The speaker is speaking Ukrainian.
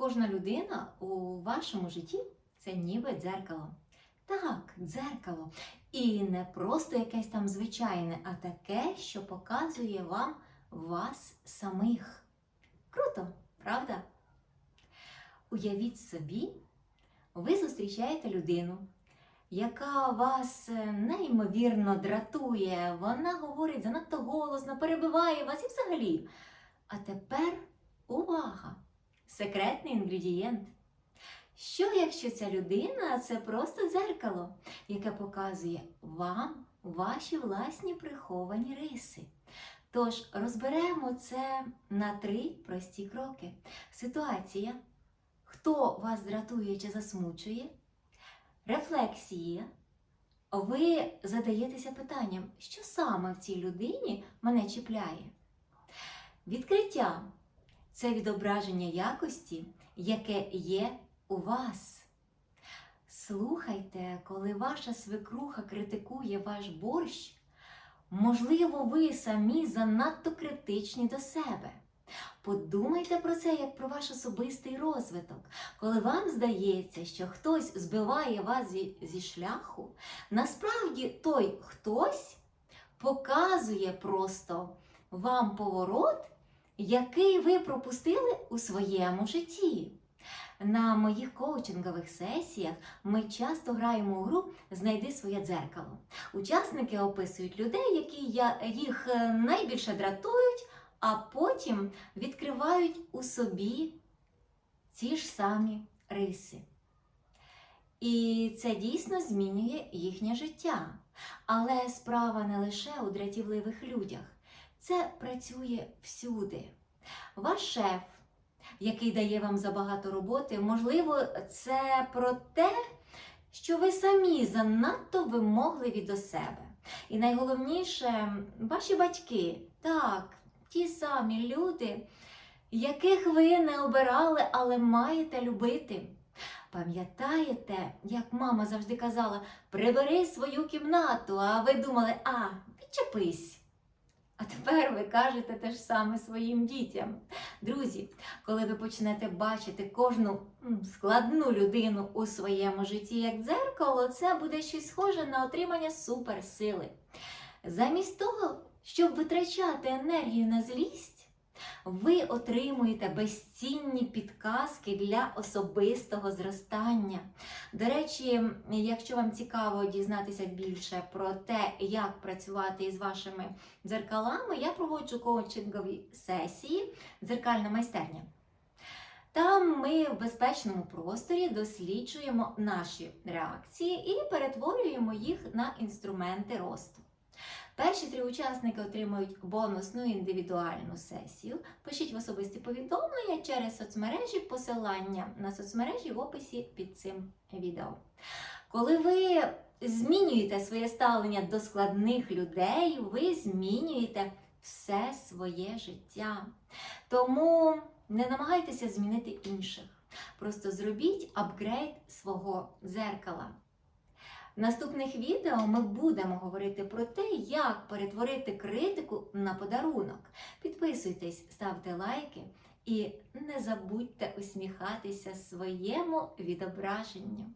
Кожна людина у вашому житті це ніби дзеркало. Так, дзеркало. І не просто якесь там звичайне, а таке, що показує вам вас самих. Круто, правда? Уявіть собі, ви зустрічаєте людину, яка вас е, неймовірно дратує, вона говорить занадто голосно, перебиває вас і взагалі. А тепер увага! Секретний інгредієнт. Що, якщо ця людина це просто дзеркало, яке показує вам ваші власні приховані риси? Тож розберемо це на три прості кроки. Ситуація, хто вас дратує чи засмучує, рефлексія. Ви задаєтеся питанням, що саме в цій людині мене чіпляє? Відкриття це відображення якості, яке є у вас. Слухайте, коли ваша свекруха критикує ваш борщ, можливо, ви самі занадто критичні до себе. Подумайте про це як про ваш особистий розвиток. Коли вам здається, що хтось збиває вас зі, зі шляху, насправді той хтось показує просто вам поворот, який ви пропустили у своєму житті. На моїх коучингових сесіях ми часто граємо у гру Знайди своє дзеркало. Учасники описують людей, які їх е, найбільше дратують, а потім відкривають у собі ці ж самі риси. І це дійсно змінює їхнє життя. Але справа не лише у дратівливих людях. Це працює всюди. Ваш шеф, який дає вам забагато роботи, можливо, це про те, що ви самі занадто вимогливі до себе. І найголовніше, ваші батьки, так, ті самі люди, яких ви не обирали, але маєте любити. Пам'ятаєте, як мама завжди казала, прибери свою кімнату, а ви думали, а, відчепись. А тепер ви кажете те ж саме своїм дітям. Друзі, коли ви почнете бачити кожну складну людину у своєму житті як дзеркало, це буде щось схоже на отримання суперсили. Замість того, щоб витрачати енергію на злість, ви отримуєте безцінні підказки для особистого зростання. До речі, якщо вам цікаво дізнатися більше про те, як працювати із вашими дзеркалами, я проводжу коучингові сесії Дзеркальна майстерня. Там ми в безпечному просторі досліджуємо наші реакції і перетворюємо їх на інструменти росту. Перші три учасники отримують бонусну індивідуальну сесію. Пишіть в особисті повідомлення через соцмережі, посилання на соцмережі в описі під цим відео. Коли ви змінюєте своє ставлення до складних людей, ви змінюєте все своє життя. Тому не намагайтеся змінити інших. Просто зробіть апгрейд свого дзеркала. Наступних відео ми будемо говорити про те, як перетворити критику на подарунок. Підписуйтесь, ставте лайки і не забудьте усміхатися своєму відображенню.